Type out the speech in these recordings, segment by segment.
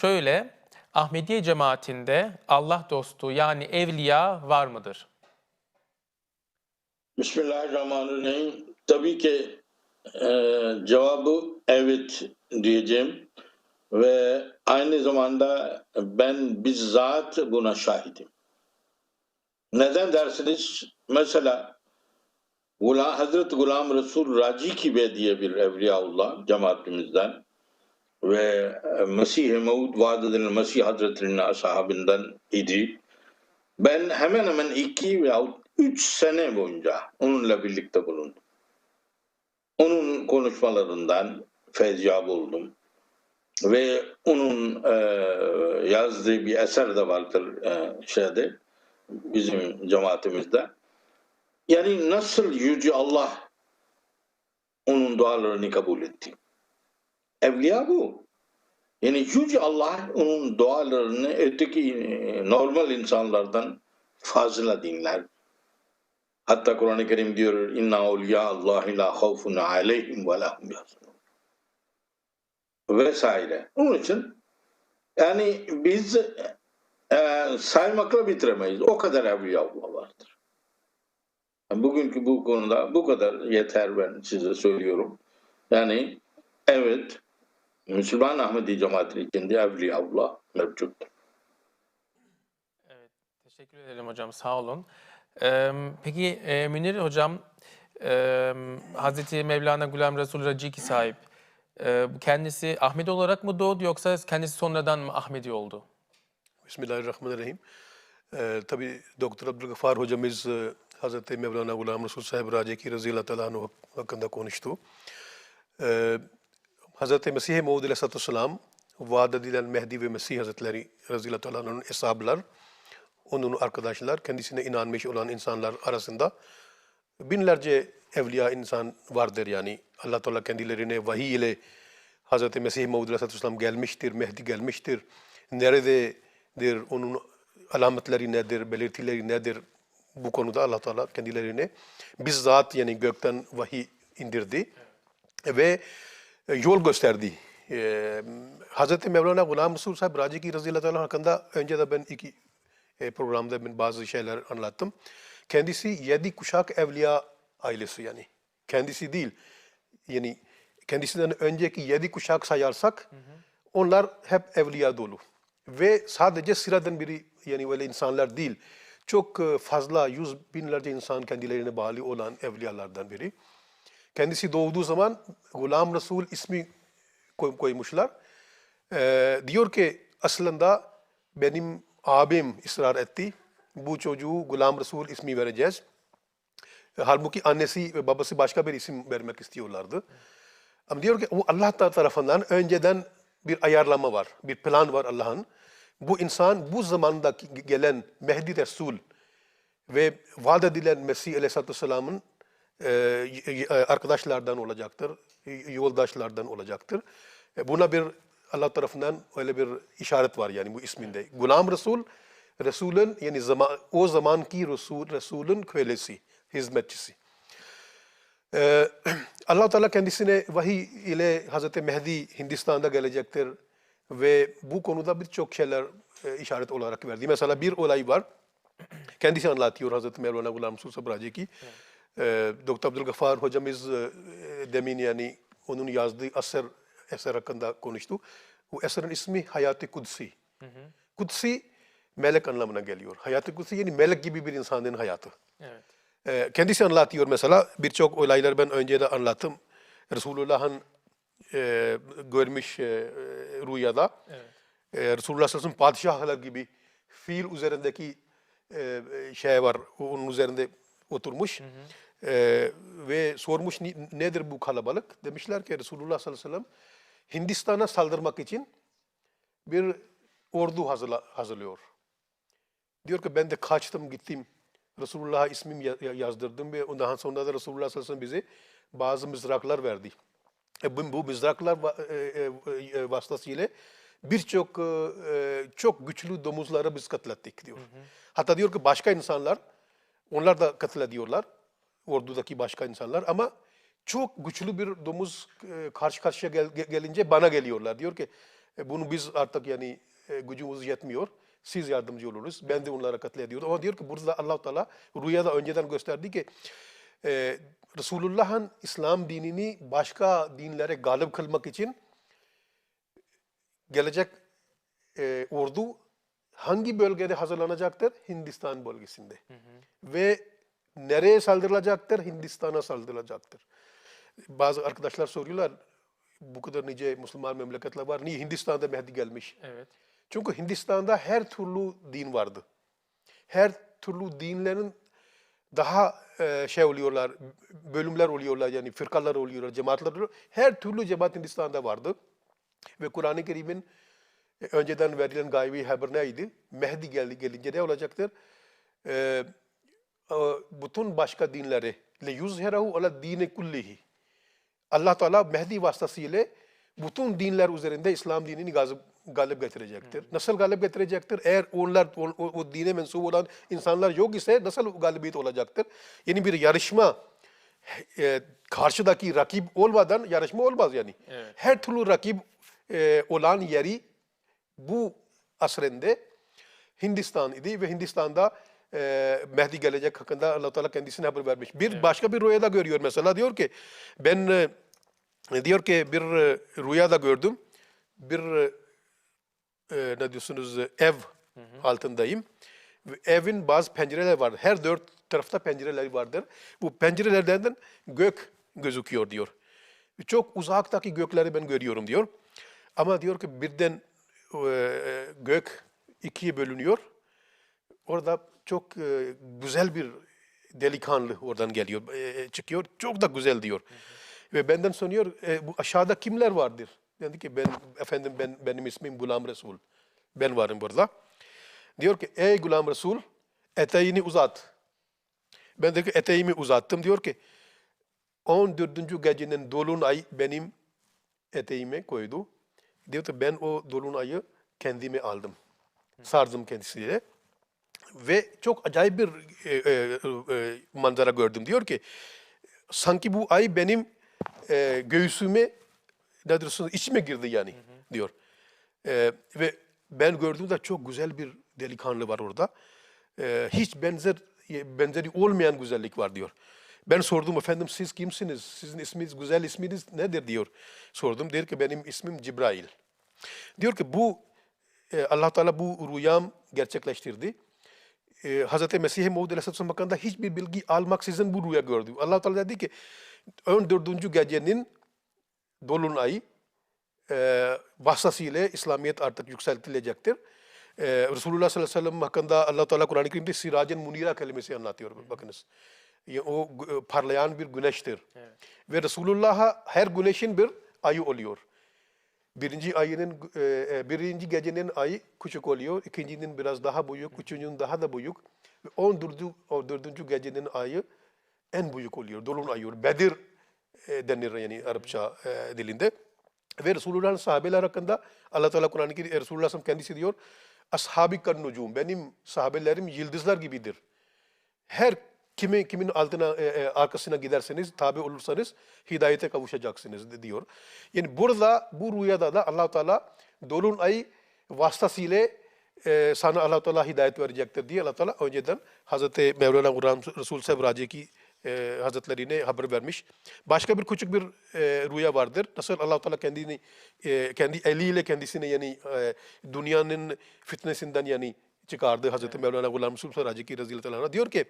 Şöyle, Ahmediye cemaatinde Allah dostu yani evliya var mıdır? Bismillahirrahmanirrahim. Tabii ki e, cevabı evet diyeceğim ve aynı zamanda ben bizzat buna şahidim. Neden dersiniz? Mesela Gula, Hazreti Gulam Resul Raci Kibe diye bir evliyaullah cemaatimizden ve e, Mesih-i Mevud vaat edilen Mesih Hazretleri'nin ashabından idi. Ben hemen hemen iki veyahut üç sene boyunca onunla birlikte bulundum. Onun konuşmalarından fezyab oldum. Ve onun e, yazdığı bir eser de vardır e, şeyde bizim cemaatimizde. Yani nasıl yüce Allah onun dualarını kabul etti. Evliya bu. Yani yüce Allah onun dualarını öteki e, normal insanlardan fazla dinler. Hatta Kur'an-ı Kerim diyor inna awliya Allah la havfun aleyhim ve lahum yahzunun. Vesaire. Onun için yani biz e, saymakla bitiremeyiz. O kadar evliya Allah vardır. Bugünkü bu konuda bu kadar yeter ben size söylüyorum. Yani evet Müslüman Ahmedi cemaati içinde evliya Allah mevcuttur. Evet, teşekkür ederim hocam, sağ olun. Ee, peki e, Münir hocam, e, Hazreti Mevlana Gulam Resul Raciki sahip, e, bu kendisi Ahmedi olarak mı doğdu yoksa kendisi sonradan mı Ahmedi oldu? Bismillahirrahmanirrahim. Ee, tabii Doktor Abdülgafar hocamız Hazreti Mevlana Gulam Resul Sahib Raceki Razıyallahu Teala hakkında konuştu. Ee, Hazreti Mesih Maud Aleyhisselatü Vesselam vaat edilen Mehdi ve Mesih Hazretleri Razıyallahu Teala Anhu'nun eshablar, onun arkadaşlar, kendisine inanmış olan insanlar arasında binlerce evliya insan vardır yani. Allah Teala kendilerine vahiy ile Hazreti Mesih Maud Aleyhisselatü Vesselam gelmiştir, Mehdi gelmiştir. Nerededir, onun alametleri nedir, belirtileri nedir? Bu konuda Allah Teala kendilerine bizzat yani gökten vahiy indirdi ve e, yol gösterdi. Ee, Hazreti Mevlana Gulam Resul Sahib Raciki Razıyallahu hakkında önce de ben iki e, programda ben bazı şeyler anlattım. Kendisi yedi kuşak evliya ailesi yani. Kendisi değil. Yani kendisinden önceki yedi kuşak sayarsak onlar hep evliya dolu. Ve sadece sıradan biri yani öyle insanlar değil. Çok e, fazla yüz binlerce insan kendilerine bağlı olan evliyalardan biri. Kendisi doğduğu zaman Gulam Resul ismi koy- koymuşlar. Ee, diyor ki aslında benim abim ısrar etti. Bu çocuğu Gulam Resul ismi vereceğiz. E, Halbuki annesi ve babası başka bir isim vermek istiyorlardı. Ama diyor ki o Allah tarafından önceden bir ayarlama var, bir plan var Allah'ın. Bu insan bu zamanda gelen Mehdi Resul ve vaat edilen Mesih Aleyhisselatü Vesselam'ın arkadaşlardan olacaktır, yoldaşlardan olacaktır. E, Buna bir Allah tarafından öyle bir işaret var yani bu isminde. Gulam Resul, Resulün yani zaman, o zamanki Resul, Resulün kölesi, hizmetçisi. Ee, Allah Teala kendisine vahiy ile Hazreti Mehdi Hindistan'da gelecektir ve bu konuda birçok şeyler e, işaret olarak verdi. Mesela bir olay var. Kendisi anlatıyor Hazreti Mevlana Gulam Resul Sabraci ki e, Doktor Abdülgafar hocamız e, demin yani onun yazdığı eser, eser hakkında konuştu. Bu eserin ismi Hayati Kudsi. Kudsi melek anlamına geliyor. Hayati Kudsi yani melek gibi bir insanın hayatı. Evet. Ee, kendisi anlatıyor mesela birçok olaylar ben önce de anlattım. Resulullah'ın e, görmüş e, e, rüyada Evet. e, Resulullah sallallahu padişahlar gibi fiil üzerindeki e, şey var onun üzerinde oturmuş E, ve sormuş "Ni- nedir bu kalabalık? Demişler ki Resulullah sallallahu aleyhi ve sellem Hindistan'a saldırmak için bir ordu hazırla, hazırlıyor. Diyor ki ben de kaçtım gittim. Resulullah'a ya- yazdırdım ve ondan sonra da Resulullah sallallahu aleyhi ve sellem bize bazı mızraklar verdi. E, bu, bu mızraklar e, e, e, vasıtasıyla birçok e, e, çok güçlü domuzları biz katlettik diyor. Hatta diyor ki başka insanlar onlar da katlediyorlar. Ordudaki başka insanlar ama çok güçlü bir domuz e, karşı karşıya gel- gelince bana geliyorlar. Diyor ki E, bunu biz artık yani e, gücümüz yetmiyor. Siz yardımcı oluruz. Ben de onlara katlediyorum. Ama diyor ki burada allah Teala rüyada önceden gösterdi ki e, Resulullah'ın İslam dinini başka dinlere galip kılmak için gelecek e, ordu hangi bölgede hazırlanacaktır? Hindistan bölgesinde. Ve nereye saldırılacaktır? Hindistan'a saldırılacaktır. Bazı arkadaşlar soruyorlar, bu kadar nice Müslüman memleketler var, niye Hindistan'da Mehdi gelmiş? Evet. Çünkü Hindistan'da her türlü din vardı. Her türlü dinlerin daha e, şey oluyorlar, bölümler oluyorlar yani fırkalar oluyorlar, cemaatler oluyor. Her türlü cemaat Hindistan'da vardı. Ve Kur'an-ı Kerim'in e, önceden verilen gaybi haber neydi? Mehdi geldi, gelince ne olacaktır? E, bütün başka dinleri le yuzhirahu ala dine kullihi. Allah Teala Mehdi vasıtasıyla bütün dinler üzerinde İslam dinini gazip, galip getirecektir. Nasıl galip getirecektir? Eğer onlar o, o, o dine mensup olan insanlar yok ise nasıl galibiyet olacaktır? Yani bir yarışma e, karşıdaki rakip olmadan yarışma olmaz yani. Evet. Her türlü rakip e, olan yeri bu asrında Hindistan idi ve Hindistan'da e, Mehdi gelecek hakkında Allah Teala kendisine haber vermiş. Bir başka bir rüyada görüyor mesela diyor ki ben e, diyor ki bir e, rüyada gördüm. Bir e, e, ne diyorsunuz ev altındayım. Ve evin bazı pencereler var. Her dört tarafta pencereler vardır. Bu pencerelerden gök gözüküyor diyor. Çok uzaktaki gökleri ben görüyorum diyor. Ama diyor ki birden e, gök ikiye bölünüyor. Orada çok e, güzel bir delikanlı oradan geliyor, e, çıkıyor. Çok da güzel diyor. Ve benden soruyor, e, bu aşağıda kimler vardır? Dedi ki ben efendim ben benim ismim Gulam Resul. Ben varım burada. Diyor ki ey Gulam Resul eteğini uzat. Ben de ki eteğimi uzattım. Diyor ki 14. gecenin dolunay benim eteğime koydu. Diyor ki ben o dolunayı kendime aldım. Sardım kendisiyle. Ve çok acayip bir e, e, e, manzara gördüm. Diyor ki sanki bu ay benim e, göğsüme ne içime girdi yani diyor. E, ve ben gördüğümde çok güzel bir delikanlı var orada. E, hiç benzer benzeri olmayan güzellik var diyor. Ben sordum efendim siz kimsiniz? Sizin isminiz, güzel isminiz nedir diyor. Sordum. Der ki benim ismim Cibrail. Diyor ki bu e, Allah Teala bu rüyam gerçekleştirdi. E, Hz. Mesih Maud Aleyhisselam hakkında hiçbir bilgi almaksızın bu rüya gördü. Allah Teala dedi ki 14. gecenin dolunayı e, vasıtasıyla İslamiyet artık yükseltilecektir. E, Resulullah sallallahu aleyhi ve sellem hakkında Allah Teala Kur'an-ı Kerim'de Siracen Munira kelimesi anlatıyor. Bakınız. O e, parlayan bir güneştir. Ve Resulullah'a her güneşin bir ayı oluyor. Birinci ayının e, e, birinci gecenin ayı küçük oluyor, ikincinin biraz daha büyük, üçüncünün daha da büyük. On dördüncü, on dördüncü gecenin ayı en büyük oluyor, dolunay Bedir e, denir yani Arapça dilinde. Ve Resulullah'ın sahabeler hakkında Allah Teala Kur'an-ı Kerim Resulullah kendisi diyor, Ashabi kan nucum, benim sahabelerim yıldızlar gibidir. Her kimin kimin altına e, e, arkasına giderseniz, tabi olursanız hidayete kavuşacaksınız diyor. Yani burada bu rüyada da Allah Teala dolunay vasıtasıyla e, sana Allah Teala hidayet verecektir diye Allah Teala önceden Hazreti Mevlana Kur'an Resul Sebraceki e, Hazretlerine haber vermiş. Başka bir küçük bir e, rüya vardır. Nasıl Allah Teala kendini e, kendi eliyle kendisini yani e, dünyanın fitnesinden yani çıkardı Hazreti Mevlana Gulam Resul Sebraceki Razıyallahu anh diyor ki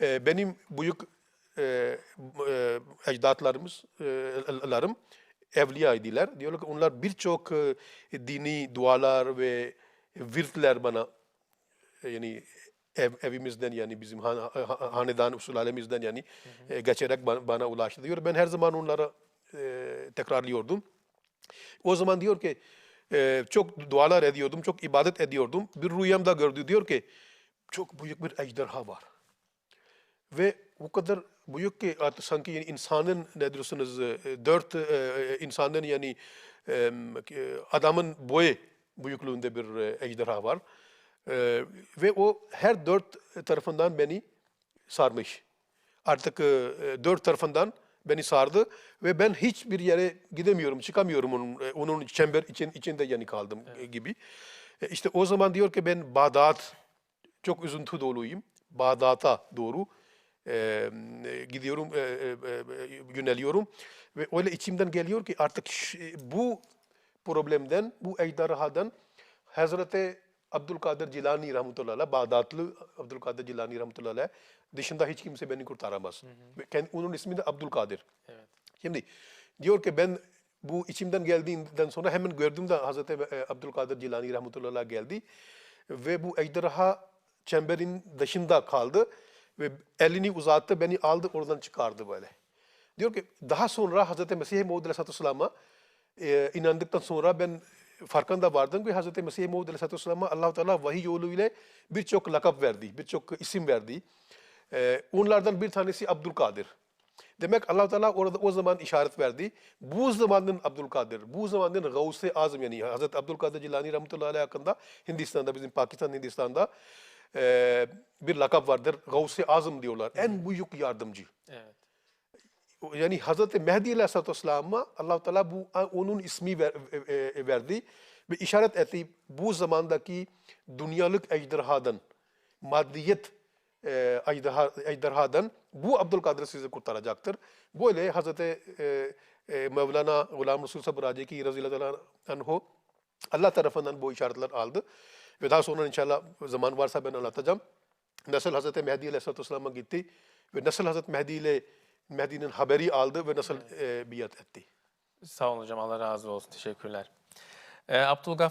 e, benim büyük e, e, ecdatlarımız, e, larım evliyaydılar. Diyorlar ki onlar birçok e, dini dualar ve virtler bana e, yani ev, evimizden yani bizim han, ha- hanedan usul alemimizden yani e, geçerek bana, bana ulaştı diyor. Ben her zaman onlara e, tekrarlıyordum. O zaman diyor ki e, çok dualar ediyordum, çok ibadet ediyordum. Bir rüyamda gördü diyor ki çok büyük bir ejderha var. Ve o kadar büyük ki artık sanki yani insanın ne diyorsunuz e, dört e, insanın yani e, e, adamın boyu büyüklüğünde bir e, ejderha var. E, ve o her dört tarafından beni sarmış. Artık e, dört tarafından Beni sardı ve ben hiçbir yere gidemiyorum, çıkamıyorum onun, e, onun çember için, içinde yani kaldım e, gibi. E, İşte o zaman diyor ki ben Bağdat çok üzüntü doluyum. Bağdat'a doğru e, e, gidiyorum, e, e, e, yöneliyorum. Ve öyle içimden geliyor ki artık ş- bu problemden, bu ejderhadan Hazreti Abdülkadir Cilani rahmetullahi aleyh, Bağdatlı Abdülkadir Cilani rahmetullahi aleyh dışında hiç kimse beni kurtaramaz. Ve kendi, onun ismi de Abdülkadir. Evet. Şimdi diyor ki ben bu içimden geldiğinden sonra hemen gördüm de Hazreti e, Abdülkadir Cilani rahmetullahi aleyh geldi ve bu ejderha çemberin dışında kaldı ve elini uzattı beni aldı oradan çıkardı böyle. Diyor ki daha sonra Hazreti Mesih Maud Aleyhisselatü Vesselam'a e, inandıktan sonra ben farkında vardım ki Hazreti Mesih Maud Aleyhisselatü Vesselam'a allah Teala vahiy yoluyla birçok lakap verdi, birçok isim verdi. E, onlardan bir tanesi Abdülkadir. Demek allah Teala orada o zaman işaret verdi. Bu zamanın Abdülkadir, bu zamanın Gavs-ı Azam yani Hazreti Abdülkadir Cilani Rahmetullahi Aleyh hakkında Hindistan'da, bizim Pakistan, Hindistan'da e, bir lakap vardır. Gavs-ı Azam diyorlar. En büyük yardımcı. Evet. Yani Hazreti Mehdi Aleyhisselatü Vesselam'a allah Teala bu onun ismi ver, e, e, verdi ve işaret etti bu zamandaki dünyalık ejderhadan, maddiyet e, ejderha, ejderhadan bu Abdülkadir sizi kurtaracaktır. Böyle Hazreti e, e, Mevlana Gulam Resul Sabri Raceki Razıyallahu Anhu Allah tarafından bu işaretler aldı. Ve daha sonra inşallah zaman varsa ben anlatacağım. Nasıl Hazreti Mehdi Aleyhisselatü Vesselam'a gitti ve nasıl Hazreti Mehdi ile Mehdi'nin haberi aldı ve nasıl e, biat etti. Sağ olun hocam. Allah razı olsun. Teşekkürler. Abdülgaffar